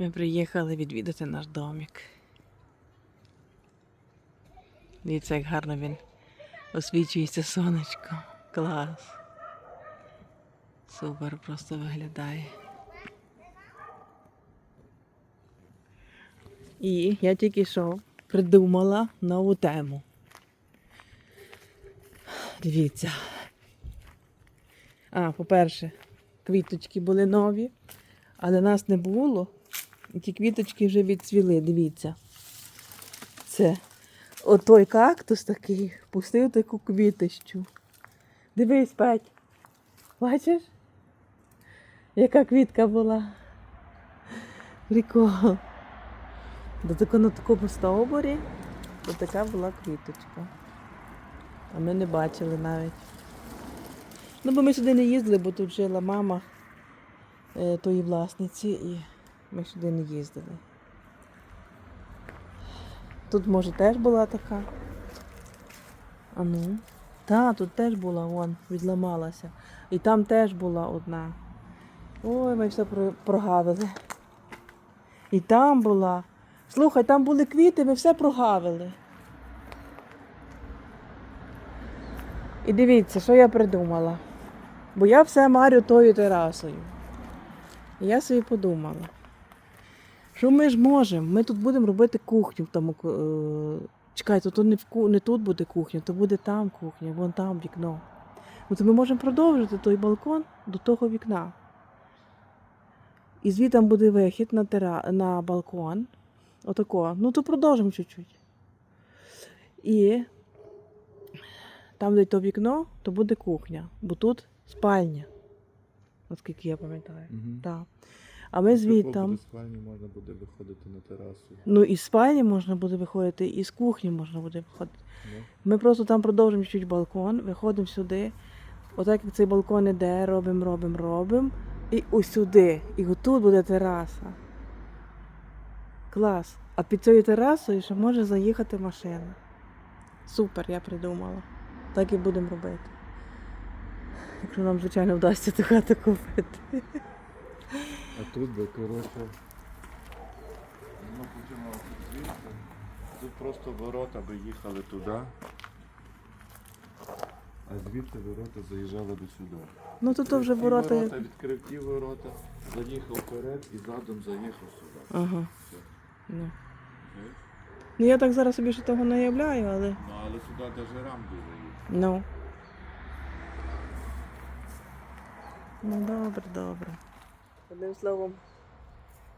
Ми приїхали відвідати наш домик. Дивіться, як гарно він освічується сонечко. Клас. Супер просто виглядає. І я тільки що придумала нову тему. Дивіться. А, по-перше, квіточки були нові, але нас не було. Ті квіточки вже відцвіли, дивіться. Це отой кактус такий пустив таку квітощу. Дивись, Петь. Бачиш? Яка квітка була? Прикол. До на такому стовбурі, то така була квіточка. А ми не бачили навіть. Ну, бо ми сюди не їздили, бо тут жила мама е, тої власниці, і ми сюди не їздили. Тут, може, теж була така. А ну. Та, тут теж була, вон, відламалася. І там теж була одна. Ой, ми все прогавили. І там була. Слухай, там були квіти, ми все прогавили. І дивіться, що я придумала. Бо я все марю тою терасою. І я собі подумала, що ми ж можемо, ми тут будемо робити кухню тому. е, Чекайте, то не, в, не тут буде кухня, то буде там кухня, вон там вікно. Ну, то ми можемо продовжити той балкон до того вікна. І звідти буде вихід на, тера... на балкон. Отако. Ну, то продовжимо чуть-чуть. І там, де то вікно, то буде кухня, бо тут спальня. Наскільки я пам'ятаю. Мгм. Так. А ми звідти. З спальні можна буде виходити на терасу. Ну, із спальні можна буде виходити, і з кухні можна буде виходити. Ну, Ми просто там продовжимо чуть балкон, виходимо сюди. Отак як цей балкон іде, робимо, робимо, робимо. І ось сюди. І отут буде тераса. Клас. А під цією терасою ще може заїхати машина. Супер, я придумала. Так і будемо робити. Якщо нам, звичайно, вдасться ту хату купити. А тут би, коротше. Ми будемо звідси. Тут просто ворота би їхали туди. А звідти ворота заїжджали до сюди. Ну тут то вже Ті ворота. ворота відкрив ті ворота, заїхав вперед і задом заїхав сюди. Ага. Все. Ну. Окей? ну я так зараз собі ще того не уявляю, але. Ну але сюди навіть рамки заїхав. Ну. Ну, добре, добре. Одним словом,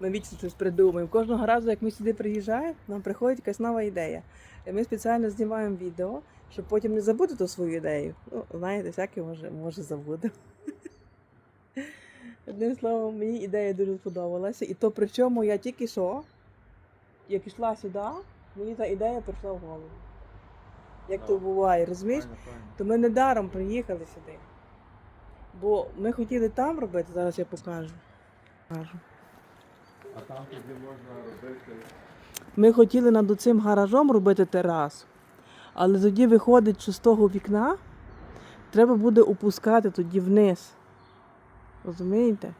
ми вічно щось придумаємо. Кожного разу, як ми сюди приїжджаємо, нам приходить якась нова ідея. І ми спеціально знімаємо відео, щоб потім не забути ту свою ідею. Ну, знаєте, всяке може, може забудемо. Одним словом, мені ідея дуже сподобалася. І то причому я тільки що, як йшла сюди, мені та ідея прийшла в голову. Як то буває, розумієш? То ми не даром приїхали сюди. Бо ми хотіли там робити, зараз я покажу. А там тоді можна робити. Ми хотіли над цим гаражом робити терасу. Але тоді виходить, що з того вікна треба буде опускати тоді вниз. Розумієте?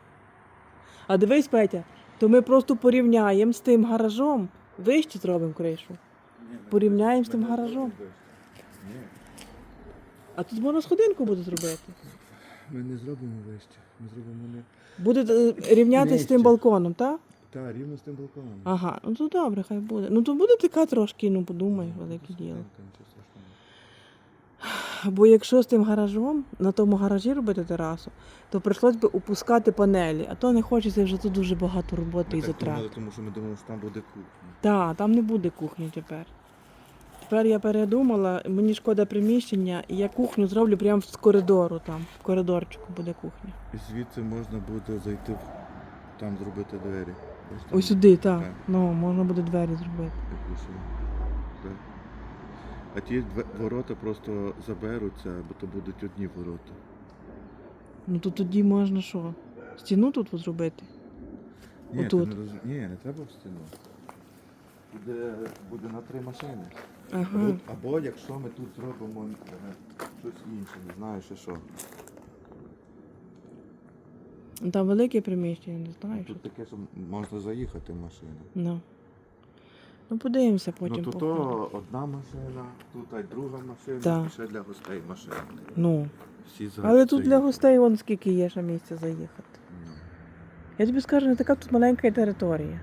А дивись, Петя, то ми просто порівняємо з тим гаражом. Вище зробимо кришу. Порівняємо з тим гаражом. А тут можна сходинку буде зробити. Ми не зробимо вище. Ми зробимо не. Буде е, рівняти з тим Нижче. балконом, так? Та, рівно з тим балконом. Ага, ну то добре, хай буде. Ну то буде така трошки, ну подумай, велике Сходинка, діло. нічого страшного. Бо якщо з тим гаражом, на тому гаражі робити терасу, то прийшлось би опускати панелі, а то не хочеться вже тут дуже багато роботи і Ми так думали, затрат. тому що ми думали, що там буде кухня. Так, там не буде кухні тепер. Тепер я передумала, мені шкода приміщення, і я кухню зроблю прямо з коридору там. В коридорчику буде кухня. І звідси можна буде зайти в... там зробити двері. Ось там Ось сюди, так. Так. Ну, можна буде двері зробити. якусь, так. А ті ворота просто заберуться, бо то будуть одні ворота. Ну то тоді можна що? Стіну тут от зробити? Ні, Отут. ти не роз... Ні, не треба в стіну. Буде, буде на три машини. Ага. Або, якщо ми тут зробимо е, щось інше, не знаю ще що. Там велике приміщення, не знаю. Що. Тут таке, що можна заїхати машина. Ну. ну, подивимося потім. ну тут то одна машина, тут а друга машина, Так. і ще для гостей машина. Ну. Всі Але тут для гостей вон скільки є ще місця заїхати. Ну. Я тобі скажу, не така тут маленька територія,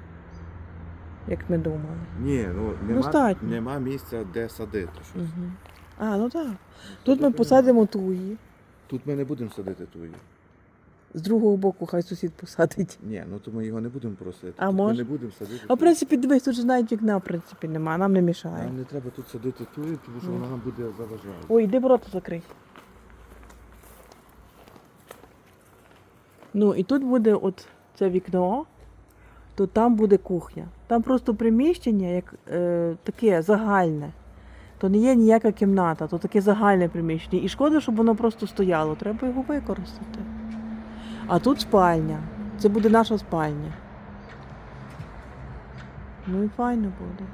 як ми думали. Ні, ну нема, Достатньо. нема місця, де садити щось. Угу. А, ну так. Тут ми посадимо туї, Тут ми не будемо садити твої. з другого боку хай сусід посадить. Ні, ну то ми його не будемо просити. А тут може? Ми не будемо садити. А в принципі, дивись, тут же навіть вікна, в принципі, нема, нам не мішає. Нам не треба тут садити твої, тому що Ну. вона нам буде заважати. Ой, іди ворота закрий. Ну, і тут буде от це вікно, то там буде кухня. Там просто приміщення, як е, таке загальне. То не є ніяка кімната, то таке загальне приміщення. І шкода, щоб воно просто стояло. Треба його використати. А тут спальня. Це буде наша спальня. Ну і файно буде.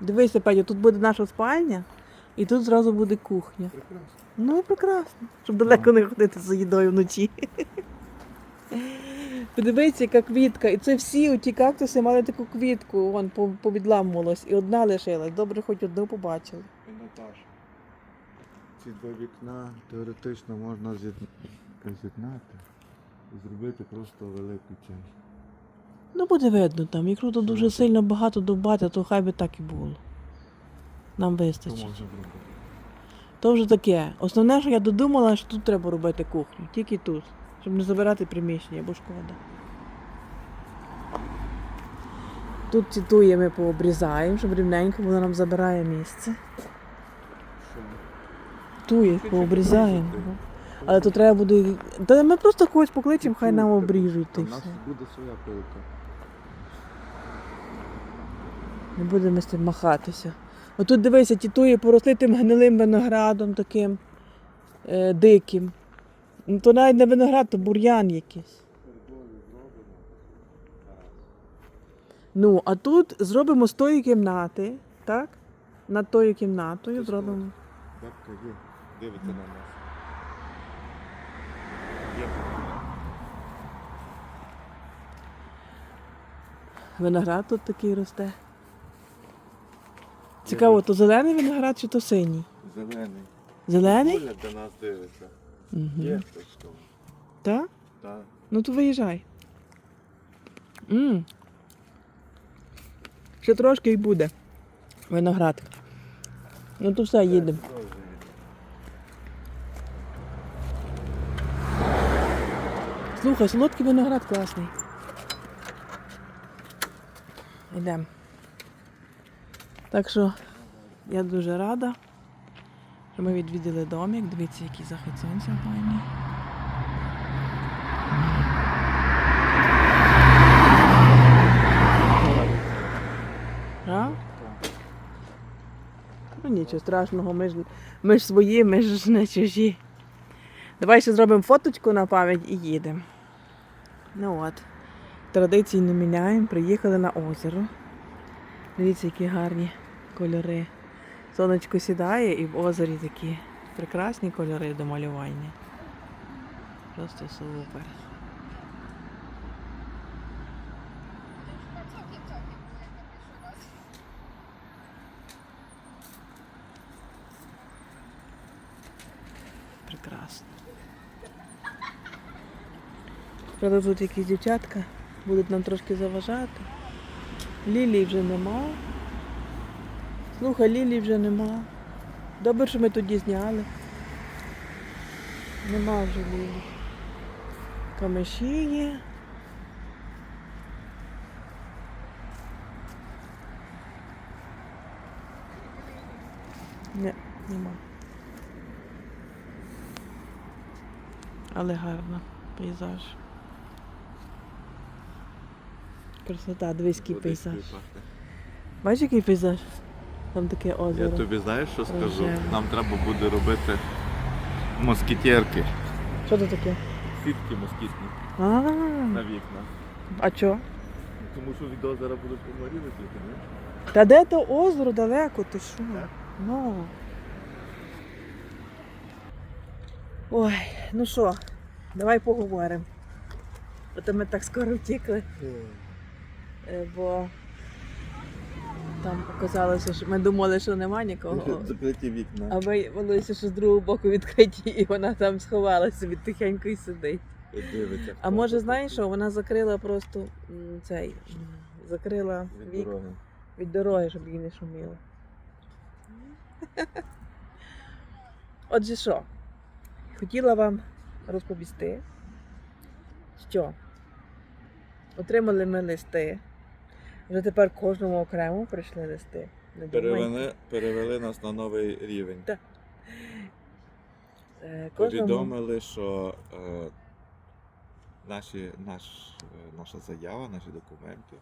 Дивися, Петя, тут буде наша спальня, і тут зразу буде кухня. Прекрасно. Ну і прекрасно, щоб далеко не ходити за їдою вночі. Подивіться, яка квітка. І це всі оті кактуси мали таку квітку, вон повідламувалось, і одна лишилась. Добре, хоч одну побачили. І Наташа. Ці два вікна теоретично можна з'єдн- з'єднати і зробити просто велику часть. Ну, буде видно там. Якщо тут дуже сильно багато добати, то хай би так і було. Нам вистачить. То вже таке. Основне, що я додумала, що тут треба робити кухню. Тільки тут. Щоб не забирати приміщення, бо шкода. Тут ці туї ми пообрізаємо, щоб рівненько воно нам забирає місце. Туї пообрізаємо. Але то треба буде. Та ми просто когось покличемо, хай нам обріжуть. У нас буде своя пилка. Не будемо з цим махатися. Отут дивися, ті туї поросли тим гнилим виноградом таким е, диким. Ну, то навіть не виноград, то бур'ян якийсь. Ну, а тут зробимо з тої кімнати, так? Над тою кімнатою зробимо. Бабка є, дивиться на нас. Є. Виноград тут такий росте. Цікаво, то зелений виноград чи то синій? Зелений. Зелений? Оля до нас дивиться. Угу. Є хтось там. Так? Так. Ну то виїжджай. м Ще трошки і буде. Виноград. Ну то все, їдемо. Слухай, солодкий виноград класний. Йдемо. Так що я дуже рада, що ми відвідали домик. Дивіться, який захід сонця файний. А? Ну нічого страшного, ми ж, ми ж свої, ми ж не чужі. Давай ще зробимо фоточку на пам'ять і їдемо. Ну от. Традиції не міняємо, приїхали на озеро. Дивіться, які гарні кольори. Сонечко сідає і в озері такі прекрасні кольори до малювання. Просто супер. Прекрасно. Правда, тут якісь дівчатка будуть нам трошки заважати. Лілії вже нема. Слухай, Лілії вже нема. Добре, що ми тоді зняли. Нема вже Лілі. Камеші є. Не, нема. Але гарно пейзаж. Красота, дивись, який пейзаж. Бачиш, який пейзаж? Там таке озеро. Я тобі знаєш, що скажу? Рожеве. Нам треба буде робити москітерки. Що це таке? Сітки москітні А, на вікна. а чо? Тому що від озера будуть комарі летіти, ні? Та де то озеро далеко, ти що? Так? Ну. Ой, ну що, давай поговоримо. А то ми так скоро втікли, е, бо там оказалося, що ми думали, що нема нікого. Закриті вікна. А виявилося, що з другого боку відкриті, і вона там сховалася собі тихенько і сидить. Дивиться. А може, знаєш що, вона закрила просто цей, закрила Від вік дороги. від дороги, щоб їй не шуміло. Отже, що, хотіла вам розповісти, що отримали ми листи. Вже тепер кожному окремо прийшли листи. Не. Перевели, перевели нас на новий рівень. Так. Е, Кожному... Повідомили, що е, наші, наш, е, наша заява, наші документи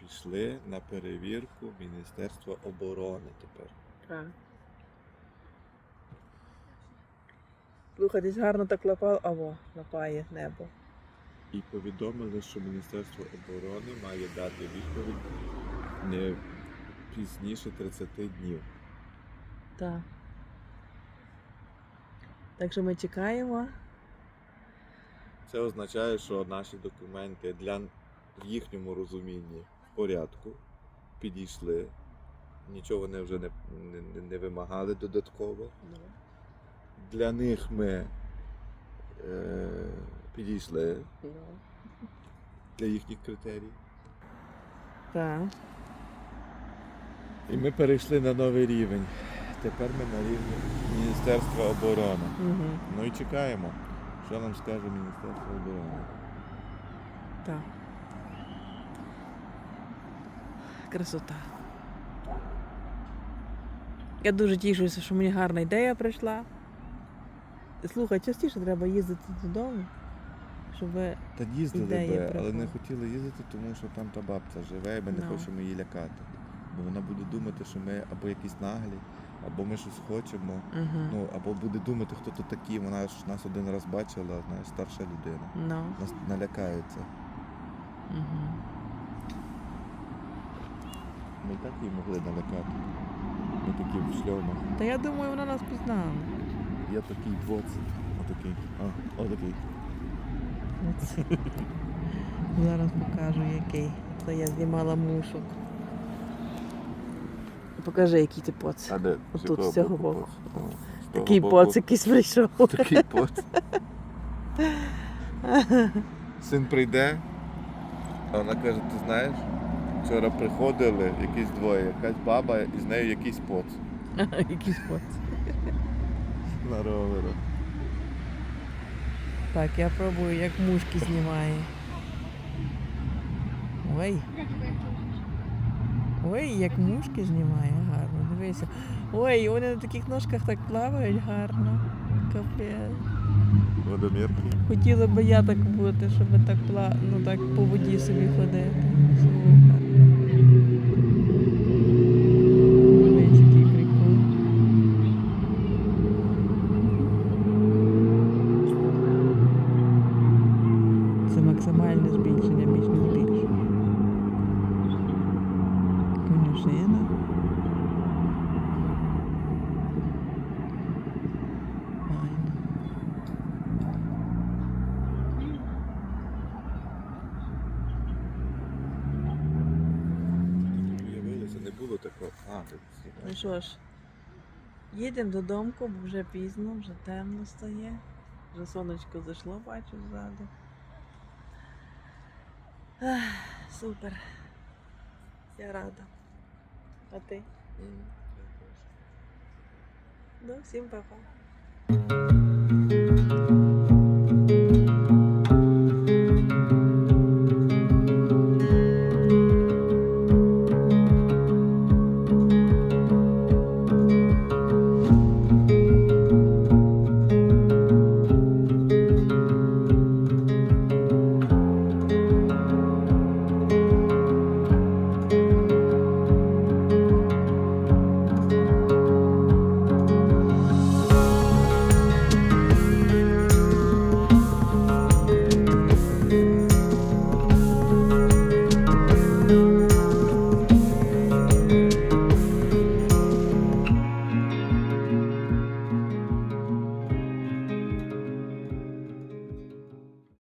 пішли на перевірку Міністерства оборони тепер. Так. Слухай, десь гарно так лапало, аво, лапає небо. І повідомили, що Міністерство оборони має дати відповідь не пізніше 30 днів. Так. Так що ми чекаємо. Це означає, що наші документи для в їхньому розумінні в порядку підійшли. Нічого вони вже не, не, не вимагали додатково. Для них ми е, підійшли для їхніх критерій. Так. І ми перейшли на новий рівень. Тепер ми на рівні Міністерства оборони. Угу. Ну і чекаємо, що нам скаже Міністерство оборони. Так. Красота. Я дуже тішуся, що мені гарна ідея прийшла. Слухай, частіше треба їздити додому, щоб Та їздили Ідея би, але не хотіли їздити, тому що там та бабця живе, і ми не Ну. хочемо її лякати. Бо вона буде думати, що ми або якісь наглі, або ми щось хочемо. угу. Ну, або буде думати, хто тут такі. Вона ж нас один раз бачила, знаєш, старша людина. ну. Нас налякається. Угу. Ми і так її могли налякати. Ми такі в шльомах. Та я думаю, вона нас пізнала. Я такий боц. Отакий. А, отакий. Оце. Зараз покажу який. Це я знімала мушок. Покажи, який ти поц. А де? Якого з цього боку. Такий поц якийсь прийшов. Такий поц. Син прийде, а вона каже, ти знаєш, вчора приходили якісь двоє, якась баба і з нею якийсь поц Якийсь поц. на роверах. Так, я пробую, як мушки знімає. Ой. Ой, як мушки знімає гарно. Дивися. Ой, вони на таких ножках так плавають гарно. Капець. Водомірки. Хотіла би я так бути, щоб так пла... ну так по воді собі ходити. Супер. Дивись, який прикол. Це максимальне збільшення, більш не збільшення. Файно. Уявилося, не було такого. А, ти Ну що ж, їдемо додому, бо вже пізно, вже темно стає. Вже сонечко зайшло, бачу ззаду. Ах, супер. Я рада. А ти? Ну, всім па-па.